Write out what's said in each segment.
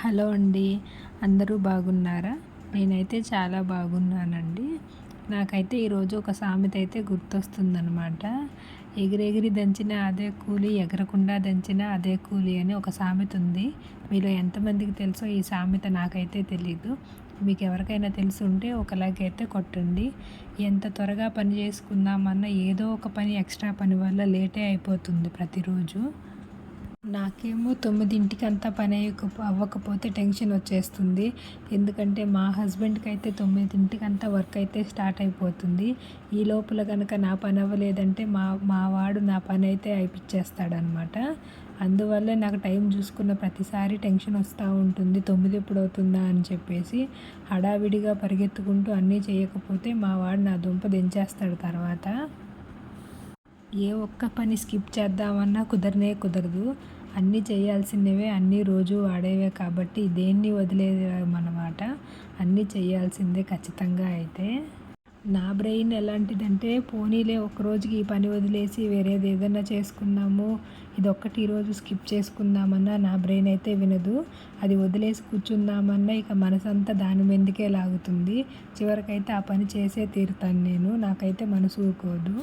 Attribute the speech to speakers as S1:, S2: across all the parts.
S1: Hello అండి. అందరూ బాగున్నారా? నేనైతే చాలా బాగున్నానండి. నాకైతే ఈరోజు ఒక సామెత అయితే గుర్తొస్తుందనమాట ఎగిరెగిరి దంచిన అదే కూలి ఎగరకుండా దంచిన అదే కూలి అని ఒక సామెత ఉంది. మీలో ఎంతమందికి తెలుసో ఈ సామెత నాకైతే తెలీదు. మీకు ఎవరికైనా తెలిసి ఉంటే ఒకలాగైతే కొట్టండి. ఎంత త్వరగా పని చేసుకుందామన్నా ఏదో ఒక పని ఎక్స్ట్రా పని వల్ల లేటే అయిపోతుంది ప్రతిరోజు. నాకేమో తొమ్మిదింటికి అంతా పని అయ్యక అవ్వకపోతే టెన్షన్ వచ్చేస్తుంది. ఎందుకంటే మా హస్బెండ్కి అయితే తొమ్మిదింటికి అంతా వర్క్ అయితే స్టార్ట్ అయిపోతుంది. ఈ లోపల కనుక నా పని అవ్వలేదంటే మా మా వాడు నా పని అయితే అయిపిచ్చేస్తాడనమాట. అందువల్ల నాకు టైం చూసుకున్న ప్రతిసారి టెన్షన్ వస్తూ ఉంటుంది. తొమ్మిది ఎప్పుడు అవుతుందా అని చెప్పేసి హడావిడిగా పరిగెత్తుకుంటూ అన్నీ చేయకపోతే మా వాడు నా దుంప దించేస్తాడు తర్వాత. ఏ ఒక్క పని స్కిప్ చేద్దామన్నా కుదరనే కుదరదు. అన్నీ చేయాల్సినవే అన్నీ రోజు వాడేవే కాబట్టి దేన్ని వదిలేదన్నమాట. అన్నీ చేయాల్సిందే ఖచ్చితంగా అయితే. నా బ్రెయిన్ ఎలాంటిదంటే పోనీలే ఒకరోజుకి ఈ పని వదిలేసి వేరేది ఏదైనా చేసుకుందాము ఇది ఒక్కటి ఈరోజు స్కిప్ చేసుకుందామన్నా నా బ్రెయిన్ అయితే వినదు. అది వదిలేసి కూర్చుందామన్నా ఇక మనసంతా దాని మీదకే లాగుతుంది. చివరికైతే ఆ పని చేసే తీరుతాను నేను. నాకైతే మనసు ఊరుకోదు.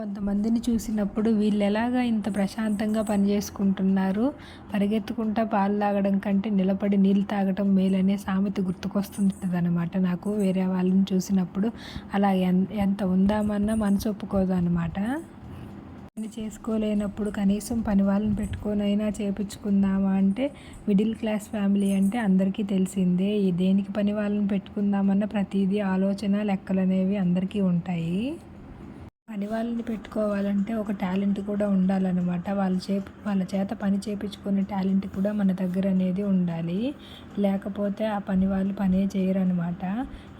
S1: కొంతమందిని చూసినప్పుడు వీళ్ళు ఎలాగా ఇంత ప్రశాంతంగా పనిచేసుకుంటున్నారు పరిగెత్తుకుంటా పాలు తాగడం కంటే నిలబడి నీళ్ళు తాగడం మేలనే సామెత గుర్తుకొస్తుంటుంది అనమాట నాకు. వేరే వాళ్ళని చూసినప్పుడు అలా ఎంత ఉందామన్నా మనసు ఒప్పుకోదు అనమాట పని చేసుకోలేనప్పుడు కనీసం పని వాళ్ళని పెట్టుకొనైనా చేపించుకుందామా అంటే మిడిల్ క్లాస్ ఫ్యామిలీ అంటే అందరికీ తెలిసిందే. దేనికి పని వాళ్ళని పెట్టుకుందామన్న ప్రతిదీ ఆలోచన లెక్కలు అనేవి అందరికీ ఉంటాయి. పని వాళ్ళని పెట్టుకోవాలంటే ఒక టాలెంట్ కూడా ఉండాలన్నమాట. వాళ్ళ చే వాళ్ళ చేత పని చేయించుకునే టాలెంట్ కూడా మన దగ్గర అనేది ఉండాలి. లేకపోతే ఆ పని వాళ్ళు పనే చేయరనమాట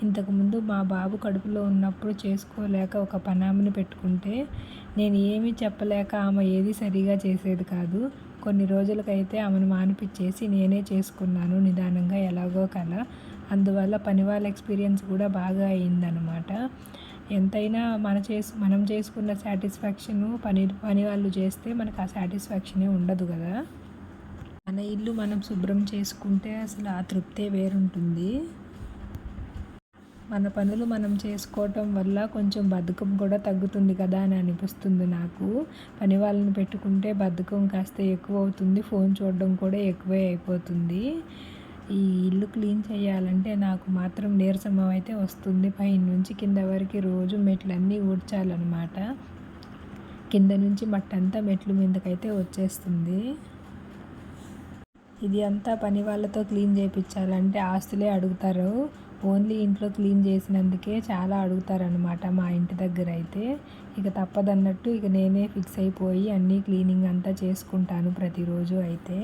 S1: ఇంతకుముందు మా బాబు కడుపులో ఉన్నప్పుడు చేసుకోలేక ఒక పనామని పెట్టుకుంటే నేను ఏమీ చెప్పలేక ఆమె ఏది సరిగా చేసేది కాదు. కొన్ని రోజులకైతే ఆమెను మానిపించేసి నేనే చేసుకున్నాను నిదానంగా ఎలాగో కల. అందువల్ల పని వాళ్ళ ఎక్స్పీరియన్స్ కూడా బాగా అయిందనమాట ఎంతైనా మన చేసు మనం చేసుకున్న సాటిస్ఫాక్షను పని పని వాళ్ళు చేస్తే మనకు ఆ సాటిస్ఫాక్షనే ఉండదు కదా. మన ఇల్లు మనం శుభ్రం చేసుకుంటే అసలు ఆ తృప్తే వేరుంటుంది. మన పనులు మనం చేసుకోవటం వల్ల కొంచెం బద్ధకం కూడా తగ్గుతుంది కదా అని అనిపిస్తుంది నాకు. పని వాళ్ళని పెట్టుకుంటే బద్ధకం కాస్త ఎక్కువ అవుతుంది ఫోన్ చూడడం కూడా ఎక్కువే అయిపోతుంది. ఈ ఇల్లు క్లీన్ చేయాలంటే నాకు మాత్రం నీరసం అయితే వస్తుంది. పైన నుంచి కింద వరకు రోజు మెట్లన్నీ ఊడ్చాలన్నమాట. కింద నుంచి మట్టంతా మెట్లు మీదకైతే వచ్చేస్తుంది. ఇది అంతా పని వాళ్ళతో క్లీన్ చేయించాలంటే ఆస్తులే అడుగుతారు. ఓన్లీ ఇంట్లో క్లీన్ చేసినందుకే చాలా అడుగుతారనమాట మా ఇంటి దగ్గర అయితే. ఇక తప్పదన్నట్టు ఇక నేనే ఫిక్స్ అయిపోయి అన్నీ క్లీనింగ్ అంతా చేసుకుంటాను ప్రతిరోజు అయితే.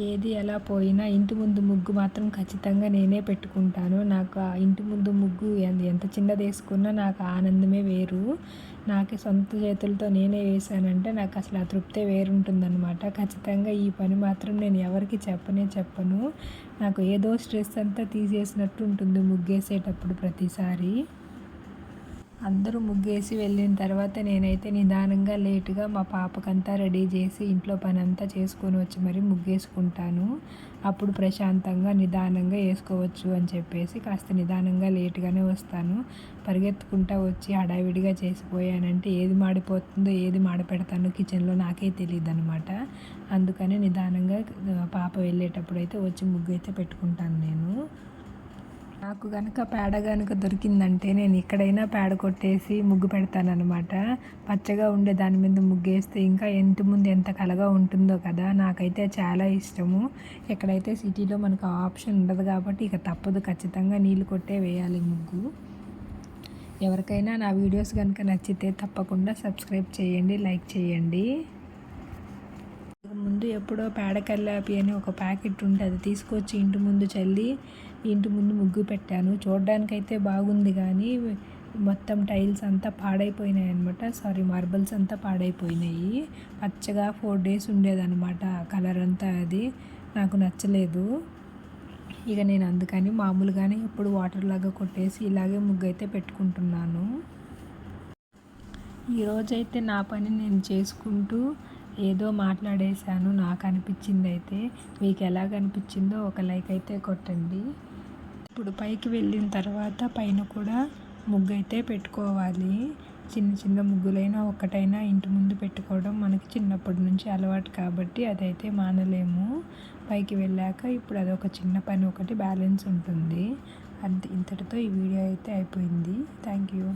S1: ఏది ఎలా పోయినా ఇంటి ముందు ముగ్గు మాత్రం ఖచ్చితంగా నేనే పెట్టుకుంటాను. నాకు ఆ ఇంటి ముందు ముగ్గు ఎంత చిన్నది వేసుకున్నా నాకు ఆనందమే వేరు. నాకే సొంత చేతులతో నేనే వేసానంటే నాకు అసలు ఆ తృప్తే వేరుంటుందన్నమాట. ఖచ్చితంగా ఈ పని మాత్రం నేను ఎవరికి చెప్పనే చెప్పను. నాకు ఏదో స్ట్రెస్ అంతా తీసేసినట్టు ఉంటుంది ముగ్గేసేటప్పుడు ప్రతిసారి. అందరూ ముగ్గేసి వెళ్ళిన తర్వాత నేనైతే నిదానంగా లేటుగా మా పాపకంతా రెడీ చేసి ఇంట్లో పని అంతా చేసుకొని వచ్చి మరి ముగ్గేసుకుంటాను. అప్పుడు ప్రశాంతంగా నిదానంగా వేసుకోవచ్చు అని చెప్పేసి కాస్త నిదానంగా లేటుగానే వస్తాను. పరిగెత్తుకుంటా వచ్చి హడావిడిగా చేసిపోయానంటే ఏది మాడిపోతుందో ఏది మాడపెడతానో కిచెన్లో నాకే తెలియదు అనమాట అందుకని నిదానంగా పాప వెళ్ళేటప్పుడు అయితే వచ్చి ముగ్గు అయితే పెట్టుకుంటాను నేను. నాకు కనుక పేడ కనుక దొరికిందంటే నేను ఎక్కడైనా పేడ కొట్టేసి ముగ్గు పెడతానమాట పచ్చగా ఉండే దాని మీద ముగ్గేస్తే ఇంకా ఎంత ముందు ఎంత కలగా ఉంటుందో కదా నాకైతే చాలా ఇష్టము. ఎక్కడైతే సిటీలో మనకు ఆప్షన్ ఉండదు కాబట్టి ఇక తప్పదు ఖచ్చితంగా నీళ్ళు కొట్టే వేయాలి ముగ్గు. ఎవరికైనా నా వీడియోస్ కనుక నచ్చితే తప్పకుండా సబ్స్క్రైబ్ చేయండి లైక్ చేయండి. ముందు ఎప్పుడో పేడ కల్లాపి అని ఒక ప్యాకెట్ ఉంటే అది తీసుకొచ్చి ఇంటి ముందు చల్లి ఇంటి ముందు ముగ్గు పెట్టాను. చూడడానికైతే బాగుంది కానీ మొత్తం టైల్స్ అంతా పాడైపోయినాయి అనమాట సారీ మార్బల్స్ అంతా పాడైపోయినాయి. పచ్చగా ఫోర్ డేస్ ఉండేదన్నమాట కలర్ అంతా అది. నాకు నచ్చలేదు. ఇక నేను అందుకని మామూలుగానే ఇప్పుడు వాటర్ లాగా కొట్టేసి ఇలాగే ముగ్గు అయితే పెట్టుకుంటున్నాను ఈరోజైతే నా పని నేను చేసుకుంటూ ఏదో మాట్లాడేశాను. నాకు అనిపించింది అయితే మీకు ఎలా కనిపించిందో ఒక లైక్ అయితే కొట్టండి. ఇప్పుడు పైకి వెళ్ళిన తర్వాత పైన కూడా ముగ్గు అయితే పెట్టుకోవాలి. చిన్న చిన్న ముగ్గులైనా ఒక్కటైనా ఇంటి ముందు పెట్టుకోవడం మనకి చిన్నప్పటి నుంచి అలవాటు కాబట్టి అదైతే మానలేము. పైకి వెళ్ళాక ఇప్పుడు అదొక చిన్న పని ఒకటి బ్యాలెన్స్ ఉంటుంది. అంత ఇంతటితో ఈ వీడియో అయితే అయిపోయింది. Thank you.